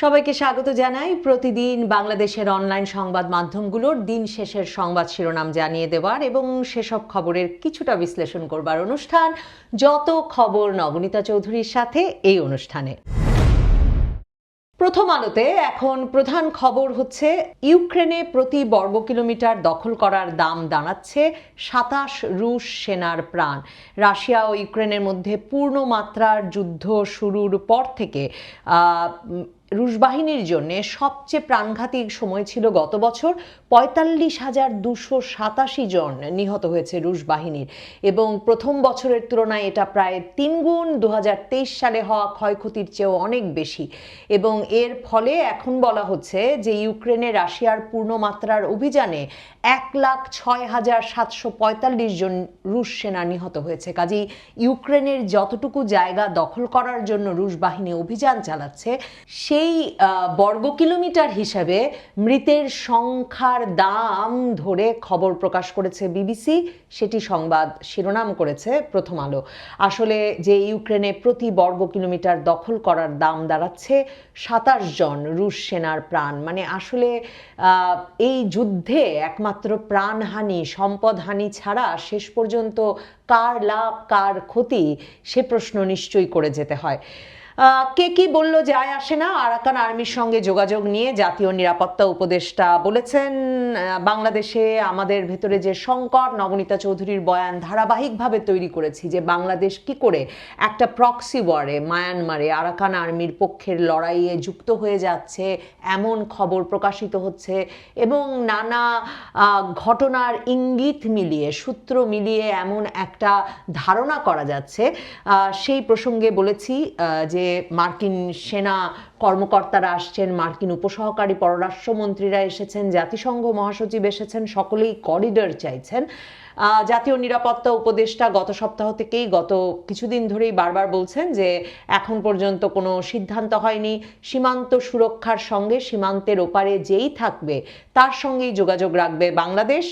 সবাইকে স্বাগত জানাই। প্রতিদিন বাংলাদেশের অনলাইন সংবাদ মাধ্যমগুলোর দিন শেষের সংবাদ শিরোনাম জানিয়ে দেওয়ার এবং সেসব খবরের কিছুটা বিশ্লেষণ করবার অনুষ্ঠান। যত খবর নবনীতা চৌধুরীর সাথে এই অনুষ্ঠানে। প্রথম আলোতে এখন প্রধান খবর হচ্ছে, ইউক্রেনে প্রতি বর্গ কিলোমিটার দখল করার দাম দাঁড়াচ্ছে সাতাশ রুশ সেনার প্রাণ। রাশিয়া ও ইউক্রেনের মধ্যে পূর্ণ মাত্রার যুদ্ধ শুরুর পর থেকে রুশ বাহিনীর জন্য সবচেয়ে প্রাণঘাতী সময় ছিল গত বছর। পঁয়তাল্লিশ হাজার দুশো সাতাশি জন নিহত হয়েছে রুশ বাহিনীর। এবং প্রথম বছরের তুলনায় এটা প্রায় তিনগুণ দু হাজার তেইশ সালে হওয়া ক্ষয়ক্ষতির চেয়েও অনেক বেশি। এবং এর ফলে এখন বলা হচ্ছে যে ইউক্রেনে রাশিয়ার পূর্ণমাত্রার অভিযানে এক লাখ ছয় হাজার সাতশো পঁয়তাল্লিশ জন রুশ সেনা নিহত হয়েছে। কাজেই ইউক্রেনের যতটুকু জায়গা দখল করার জন্য রুশ বাহিনী অভিযান চালাচ্ছে সেই বর্গ কিলোমিটার হিসাবে মৃতের সংখ্যার দাম ধরে খবর প্রকাশ করেছে বিবিসি। সেটি সংবাদ শিরোনাম করেছে প্রথম আলো। আসলে যে ইউক্রেনে প্রতি বর্গ কিলোমিটার দখল করার দাম দাঁড়াচ্ছে সাতাশ জন রুশ সেনার প্রাণ। মানে আসলে এই যুদ্ধে একমাত্র প্রাণহানি, সম্পদহানি ছাড়া শেষ পর্যন্ত কার লাভ, কার ক্ষতি, সে প্রশ্ন নিশ্চয়ই করে যেতে হয়। কে কি বলল যায় আসে না? আরাকান আর্মির সঙ্গে যোগাযোগ নিয়ে জাতীয় নিরাপত্তা উপদেষ্টা বলেছেন বাংলাদেশে আমাদের ভেতরে যে সংকট, নবনীতা চৌধুরীর বয়ান ধারাবাহিকভাবে তৈরি করেছি যে বাংলাদেশ কি করে একটা প্রক্সি ওয়ারে মায়ানমারে আরাকান আর্মির পক্ষের লড়াইয়ে যুক্ত হয়ে যাচ্ছে, এমন খবর প্রকাশিত হচ্ছে এবং নানা ঘটনার ইঙ্গিত মিলিয়ে, সূত্র মিলিয়ে এমন একটা ধারণা করা যাচ্ছে। সেই প্রসঙ্গে বলেছি যে মার্কিন সেনা কর্মকর্তারা আসছেন, মার্কিন উপসহকারী পররাষ্ট্রমন্ত্রীরা এসেছেন, জাতিসংঘ মহাসচিব এসেছেন, সকলেই করিডর চাইছেন। জাতীয় নিরাপত্তা উপদেষ্টা গত সপ্তাহ থেকেই, গত কিছুদিন ধরেই বারবার বলছেন যে এখন পর্যন্ত কোনো সিদ্ধান্ত হয়নি। সীমান্ত সুরক্ষার সঙ্গে সীমান্তের ওপারে যেই থাকবে, তার সঙ্গেই যোগাযোগ রাখবে বাংলাদেশ।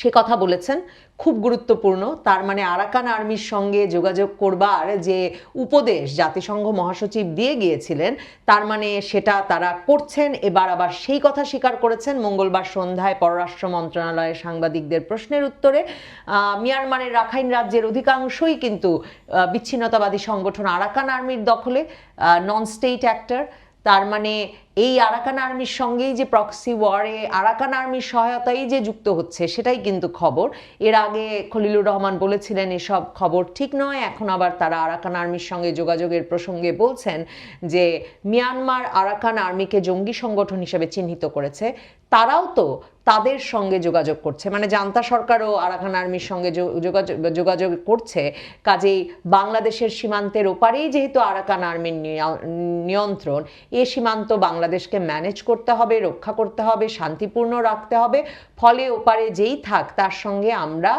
সে কথা বলেছেন, খুব গুরুত্বপূর্ণ। তার মানে আরাকান আর্মির সঙ্গে যোগাযোগ করবার যে উপদেশ জাতিসংঘ মহাসচিব দিয়ে গিয়েছিলেন, তার মানে সেটা তারা করছেন। এবার আবার সেই কথা স্বীকার করেছেন মঙ্গলবার সন্ধ্যায় পররাষ্ট্র মন্ত্রণালয়ের সাংবাদিকদের প্রশ্নের উত্তরে। মিয়ানমারের রাখাইন রাজ্যের অধিকাংশই কিন্তু বিচ্ছিন্নতাবাদী সংগঠন আরাকান আর্মির দখলে নন স্টেট অ্যাক্টর। তার মানে এই আরাকান আর্মির সঙ্গেই যে প্রক্সি ওয়ারে আরাকান আর্মির সহায়তাই যে যুক্ত হচ্ছে, সেটাই কিন্তু খবর। এর আগে খলিলুর রহমান বলেছিলেন, এসব খবর ঠিক নয়। এখন আবার তারা আরাকান আর্মির সঙ্গে যোগাযোগের প্রসঙ্গে বলছেন যে, মিয়ানমার আরাকান আর্মিকে জঙ্গি সংগঠন হিসেবে চিহ্নিত করেছে। তারাও তো তাদের সঙ্গে যোগাযোগ করছে। মানে জান্তা সরকারও আরাকান আর্মির সঙ্গে যোগাযোগ যোগাযোগ করছে। কাজেই বাংলাদেশের সীমান্তের ওপারেই যেহেতু আরাকান আর্মির নিয়ন্ত্রণ, এ সীমান্ত বাংলাদেশকে ম্যানেজ করতে হবে, রক্ষা করতে হবে, শান্তিপূর্ণ রাখতে হবে। ফলে ওপারে যেই থাক, তার সঙ্গে আমরা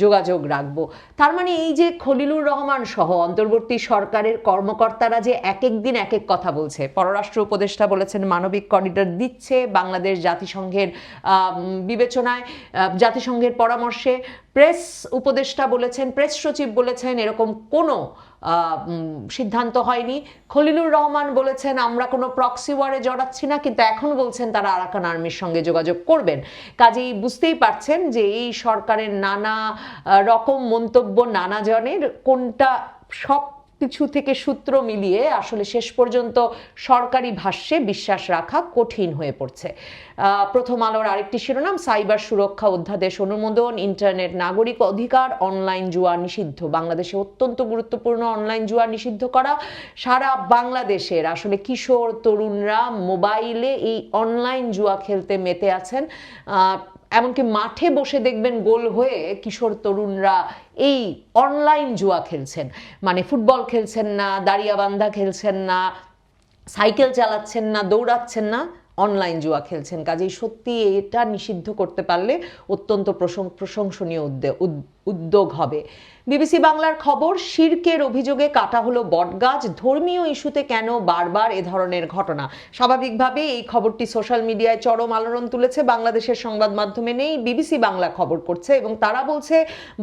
যোগাযোগ রাখব। তার মানে এই যে খলিলুর রহমান সহ অন্তর্বর্তী সরকারের কর্মকর্তারা যে এক এক দিন এক এক কথা বলছে, পররাষ্ট্র উপদেষ্টা বলেছেন, মানবিক করিডর দিচ্ছে বাংলাদেশ জাতিসংঘের বিবেচনায় জাতিসংঘের পরামর্শে। প্রেস উপদেষ্টা বলেছেন, প্রেস সচিব বলেছেন, এরকম কোনো সিদ্ধান্ত হয়নি। খলিলুর রহমান বলেছেন, আমরা কোনো প্রক্সি ওয়ারে জড়াচ্ছি না, কিন্তু এখন বলছেন তারা আরাকান আর্মির সঙ্গে যোগাযোগ করবেন। কাজেই বুঝতেই পারছেন যে এই সরকারের নানা রকম মন্তব্য নানা জনের কোনটা সব কিছু থেকে সূত্র মিলিয়ে আসলে শেষ পর্যন্ত সরকারি ভাষ্যে বিশ্বাস রাখা কঠিন হয়ে পড়ছে। প্রথম আলোর আরেকটি শিরোনাম, সাইবার সুরক্ষা অধ্যাদেশ অনুমোদন, ইন্টারনেট নাগরিক অধিকার, অনলাইন জুয়া নিষিদ্ধ। বাংলাদেশে অত্যন্ত গুরুত্বপূর্ণ অনলাইন জুয়া নিষিদ্ধ করা সারা বাংলাদেশের। আসলে কিশোর, তরুণরা মোবাইলে এই অনলাইন জুয়া খেলতে মেতে আছেন। এমনকি মাঠে বসে দেখবেন গোল হয়ে কিশোর তরুণরা এই অনলাইন জুয়া খেলছেন। মানে ফুটবল খেলছেন না, দাঁড়িয়াবান্ধা খেলছেন না, সাইকেল চালাচ্ছেন না, দৌড়াচ্ছেন না অনলাইন জুয়া খেলছেন। কাজেই সত্যি এটা নিষিদ্ধ করতে পারলে অত্যন্ত প্রশং- প্রশংসনীয় উদ্যোগ উদ- উদ্যোগ হবে। বিবিসি বাংলার খবর শিরকের অভিযোগে কাটা হলো বটগাছ। ধর্মীয় ইস্যুতে কেন বারবার এ ধরনের ঘটনা? স্বাভাবিকভাবে এই খবরটি সোশ্যাল মিডিয়ায় চরম আলোড়ন তুলেছে। বাংলাদেশের সংবাদ মাধ্যমে নেই, বিবিসি বাংলা খবর করছে এবং তারা বলছে,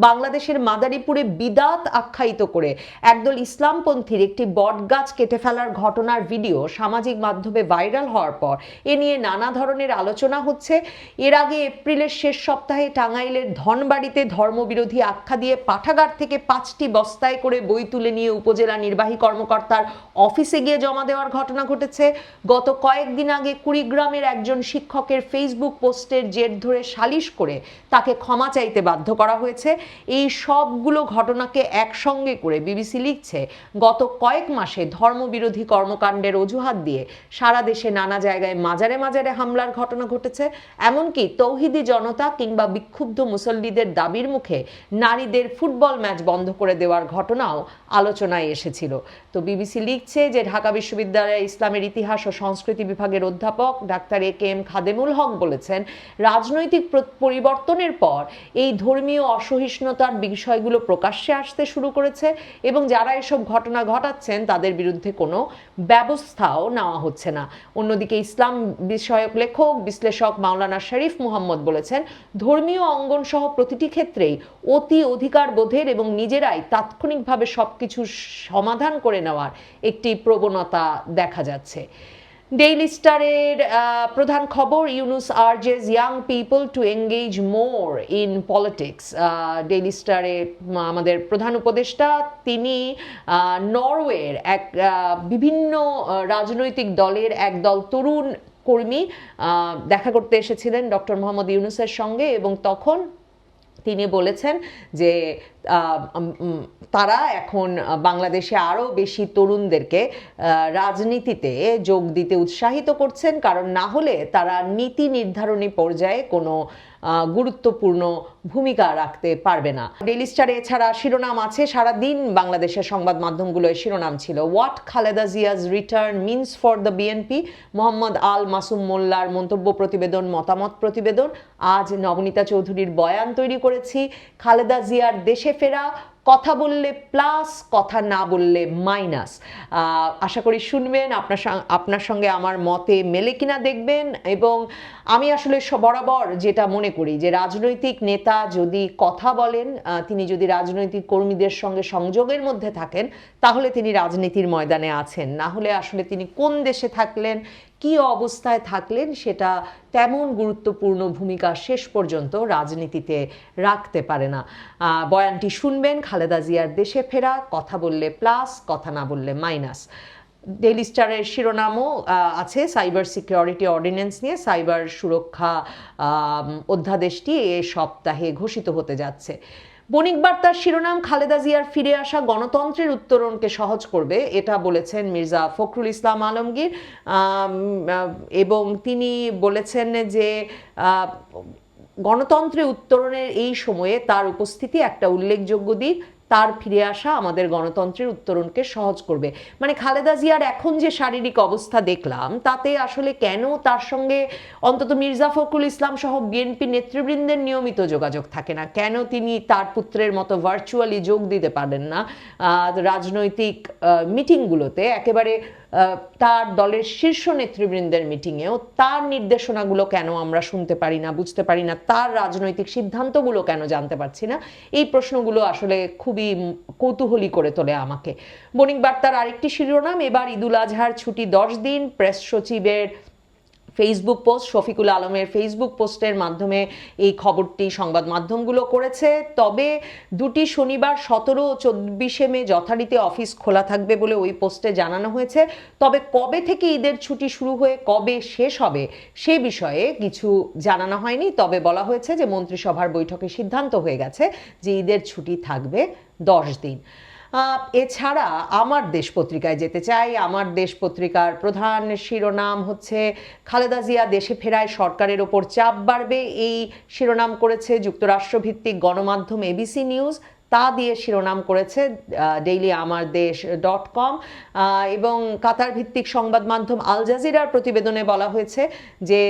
বাংলাদেশের মাদারীপুরে বিদাত আখ্যায়িত করে একদল ইসলামপন্থীর একটি বটগাছ কেটে ফেলার ঘটনার ভিডিও সামাজিক মাধ্যমে ভাইরাল হওয়ার পর এ নিয়ে নানা ধরনের আলোচনা হচ্ছে। এর আগে এপ্রিলের শেষ সপ্তাহে টাঙ্গাইলের ধনবাড়িতে ধর্মবিরোধী আখ্যা দিয়ে পাঠাগার থেকে পাঁচটি বস্তায় করে বই তুলে নিয়ে উপজেলা নির্বাহী কর্মকর্তার অফিসে গিয়ে জমা দেওয়ার ঘটনা ঘটেছে। গত কয়েকদিন আগে কুড়িগ্রামের একজন শিক্ষকের ফেসবুক পোস্টের জের ধরে সালিশ করে তাকে ক্ষমা চাইতে বাধ্য করা হয়েছে। এই সবগুলো ঘটনাকে একসঙ্গে করে বিবিসি লিখছে, গত কয়েক মাসে ধর্মবিরোধী কর্মকাণ্ডের অজুহাত দিয়ে সারা দেশে নানা জায়গায় মাজারে মাজারে হামলার ঘটনা ঘটেছে। এমনকি তৌহিদি জনতা কিংবা বিক্ষুব্ধ মুসল্লিদের দাবির মুখে নারীদের ফুটবল ম্যাচ বন্ধ করে দেওয়ার ঘটনাও আলোচনায় এসেছিল। তো বিবিসি লিখছে যে ঢাকা বিশ্ববিদ্যালয়ের ইসলামের ইতিহাস ও সংস্কৃতি বিভাগের অধ্যাপক doctor A K M Khademul Haque বলেছেন, রাজনৈতিক পরিবর্তনের পর এই ধর্মীয় অসহিষ্ণুতার বিষয়গুলো প্রকাশ্যে আসতে শুরু করেছে এবং যারা এসব ঘটনা ঘটাচ্ছেন তাদের বিরুদ্ধে কোনো ব্যবস্থাও নেওয়া হচ্ছে না। অন্যদিকে ইসলাম বিষয়ক লেখক, বিশ্লেষক মাওলানা শরীফ মুহাম্মদ বলেছেন, ধর্মীয় অঙ্গন সহ প্রতিটি ক্ষেত্রেই অতি অধিকার বোধের এবং নিজেরাই তাৎক্ষণিকভাবে সবকিছু সমাধান করে নেওয়ার একটি প্রবণতা দেখা যাচ্ছে। ডেইলি স্টারের প্রধান খবর, Yunus urges young people to engage more in politics. Daily স্টারে আমাদের প্রধান উপদেষ্টা, তিনি নরওয়ের এক বিভিন্ন রাজনৈতিক দলের একদল তরুণ কর্মী দেখা করতে এসেছিলেন ডক্টর মোহাম্মদ ইউনুসের সঙ্গে এবং তখন তিনি বলেছেন যে তারা এখন বাংলাদেশে আরও বেশি তরুণদেরকে রাজনীতিতে যোগ দিতে উৎসাহিত করছেন, কারণ না হলে তারা নীতি নির্ধারণী পর্যায়ে কোনো গুরুত্বপূর্ণ ভূমিকা রাখতে পারবে না। ডেইলি স্টারে এছাড়া শিরোনাম আছে। সারা দিন বাংলাদেশের সংবাদ মাধ্যমগুলোয় শিরোনাম ছিল। What Khaleda Zia's return means for the BNP Mohammad Al Masum মোল্লার মন্তব্য প্রতিবেদন, মতামত প্রতিবেদন। আজ নবনীতা চৌধুরীর বয়ান তৈরি করেছি। খালেদা জিয়ার দেশে ফেরা কথা বললে প্লাস কথা না বললে মাইনাস আশা করি শুনবেন, আপনার আপনার সঙ্গে আমার মতে মেলে কিনা দেখবেন এবং আমি আসলে বরাবর যেটা মনে করি যে রাজনৈতিক নেতা যদি কথা বলেন তিনি যদি রাজনৈতিক কর্মীদের সঙ্গে সংযোগের মধ্যে থাকেন, তাহলে তিনি রাজনীতির ময়দানে আছেন। না হলে আসলে তিনি কোন দেশে থাকলেন কি অবস্থায় থাকলেন সেটা তেমন গুরুত্বপূর্ণ ভূমিকা শেষ পর্যন্ত রাজনীতিতে রাখতে পারে না। বয়ানটি শুনবেন খালেদা জিয়ার দেশে ফেরা, কথা বললে প্লাস, কথা না বললে মাইনাস। ডেইলি স্টারের শিরোনামও আছে সাইবার সিকিউরিটি অর্ডিন্যান্স নিয়ে। সাইবার সুরক্ষা অধ্যাদেশটি এ সপ্তাহে ঘোষিত হতে যাচ্ছে। বণিক বার্তার শিরোনাম খালেদা জিয়ার ফিরে আসা গণতন্ত্রের উত্তরণকে সহজ করবে, এটা বলেছেন মির্জা ফখরুল ইসলাম আলমগীর। এবং তিনি বলেছেন যে গণতন্ত্রে উত্তরণের এই সময়ে তার উপস্থিতি একটা উল্লেখযোগ্য দিক। তার ফিরে আসা আমাদের গণতন্ত্রের উত্তরণকে সহজ করবে। মানে খালেদা জিয়ার এখন যে শারীরিক অবস্থা দেখলাম, তাতে আসলে কেন তার সঙ্গে অন্তত মির্জা ফখরুল ইসলাম সহ বিএনপি নেতৃবৃন্দের নিয়মিত যোগাযোগ থাকে না? কেন তিনি তার পুত্রের মতো ভার্চুয়ালি যোগ দিতে পারেন না? রাজনৈতিক মিটিংগুলোতে একেবারে তার দলের শীর্ষ নেতৃবৃন্দের মিটিংয়েও তার নির্দেশনাগুলো কেন আমরা শুনতে পারি না, বুঝতে পারি না, তার রাজনৈতিক সিদ্ধান্তগুলো কেন জানতে পারছি না, এই প্রশ্নগুলো আসলে খুবই কৌতূহলী করে তোলে আমাকে। বণিক বার্তার আরেকটি শিরোনাম, এবার ঈদুল আজহার ছুটি দশ দিন, প্রেস সচিবের ফেসবুক পোস্ট শফিকুল আলমের ফেসবুক পোস্টের মাধ্যমে এই খবরটি সংবাদ মাধ্যমগুলো করেছে। তবে দুটি শনিবার সতেরো ও চব্বিশে মে যথারীতি অফিস খোলা থাকবে বলে ওই পোস্টে জানানো হয়েছে। তবে কবে থেকে ঈদের ছুটি শুরু হয়ে কবে শেষ হবে সে বিষয়ে কিছু জানানো হয়নি। তবে বলা হয়েছে যে মন্ত্রিসভার বৈঠকে সিদ্ধান্ত হয়ে গেছে যে ঈদের ছুটি থাকবে দশ দিন। এছাড়া আমার দেশ পত্রিকায় যেতে চাই। আমার দেশ পত্রিকার প্রধান শিরোনাম হচ্ছে, খালেদা জিয়া দেশে ফেরায় সরকারের ওপর চাপ বাড়বে। এই শিরোনাম করেছে যুক্তরাষ্ট্রভিত্তিক গণমাধ্যম এবিসি নিউজ। তা দিয়ে শিরোনাম করেছে ডেইলি আমার দেশ ডট কম। এবং কাতার ভিত্তিক সংবাদ মাধ্যম আল জাজিরার প্রতিবেদনে বলা হয়েছে যে,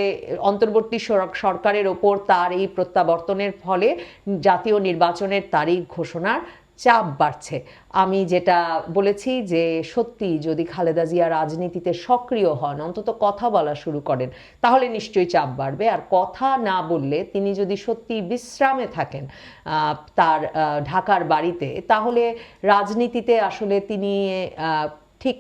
অন্তর্বর্তী সরকারের ওপর তার এই প্রত্যাবর্তনের ফলে জাতীয় নির্বাচনের তারিখ ঘোষণার চাপ বাড়ছে। আমি যেটা বলেছি যে সত্যি যদি খালেদা জিয়া রাজনীতিতে সক্রিয় হন, অন্তত কথা বলা শুরু করেন, তাহলে নিশ্চয়ই চাপ বাড়বে। আর কথা না বললে তিনি যদি সত্যি বিশ্রামে থাকেন তার ঢাকার বাড়িতে, তাহলে রাজনীতিতে আসলে তিনি ঠিক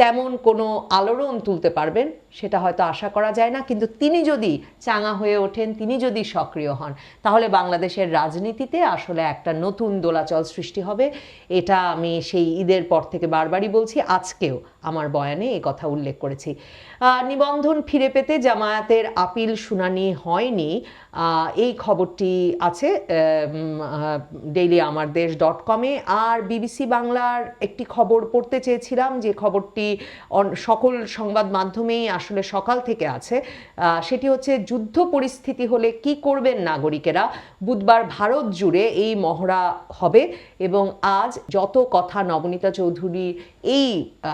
তেমন কোনো আলোড়ন তুলতে পারবেন সেটা হয়তো আশা করা যায় না, কিন্তু তিনি যদি চাঙা হয়ে ওঠেন, তিনি যদি সক্রিয় হন, তাহলে বাংলাদেশের রাজনীতিতে আসলে একটা নতুন দোলাচল সৃষ্টি হবে। এটা আমি সেই ঈদের পর থেকে বারবারই বলছি, আজকেও আমার বয়ানে এই কথা উল্লেখ করেছি। নিবন্ধন ফিরে পেতে জামায়াতের আপিল শুনানি হয়নি। এই খবরটি আছে ডেইলি আমার দেশ ডট কমে আর বিবিসি বাংলার একটি খবর পড়তে চেয়েছিলাম, যে খবরটি সকল সংবাদ মাধ্যমেই আসলে সকাল থেকে আছে সেটি হচ্ছে যুদ্ধ পরিস্থিতি হলে কি করবেন নাগরিকেরা? বুধবার ভারত জুড়ে এই মহড়া হবে এবং আজ যত কথা নবনীতা চৌধুরী এই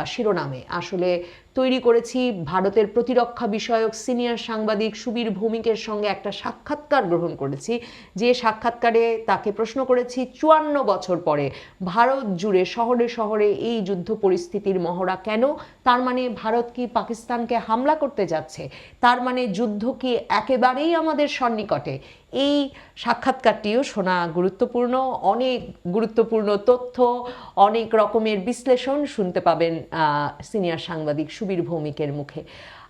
শিরোনামে আসলে তৈরি করেছি ভারতের প্রতিরক্ষা বিষয়ক সিনিয়র সাংবাদিক সুবীর ভৌমিকের সঙ্গে একটা সাক্ষাৎকার গ্রহণ করেছি। যে সাক্ষাৎকারে তাকে প্রশ্ন করেছি, চুয়ান্ন বছর পরে ভারত জুড়ে শহরে শহরে এই যুদ্ধ পরিস্থিতির মহড়া কেন? তার মানে ভারত কি পাকিস্তানকে হামলা করতে যাচ্ছে? তার মানে যুদ্ধ কি একেবারেই আমাদের সন্নিকটে? এই সাক্ষাৎকারটিও শোনা গুরুত্বপূর্ণ, অনেক গুরুত্বপূর্ণ তথ্য, অনেক রকমের বিশ্লেষণ শুনতে পাবেন সিনিয়র সাংবাদিক সুবীর ভৌমিকের মুখে।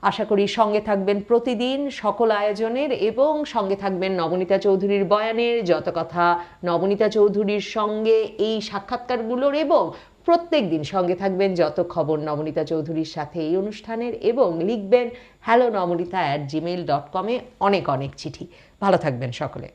আশা করি সঙ্গে থাকবেন প্রতিদিন সকল আয়োজনের এবং সঙ্গে থাকবেন নবনীতা চৌধুরীর বয়ানের যত কথা নবনীতা চৌধুরীর সঙ্গে এই সাক্ষাৎকারগুলোর এবং প্রত্যেক দিন সঙ্গে থাকবেন যত খবর নবনীতা চৌধুরীর সাথে এই অনুষ্ঠানের এবং লিখবেন hello Nabanita at Gmail dot কমে অনেক অনেক চিঠি। ভালো থাকবেন সকলে।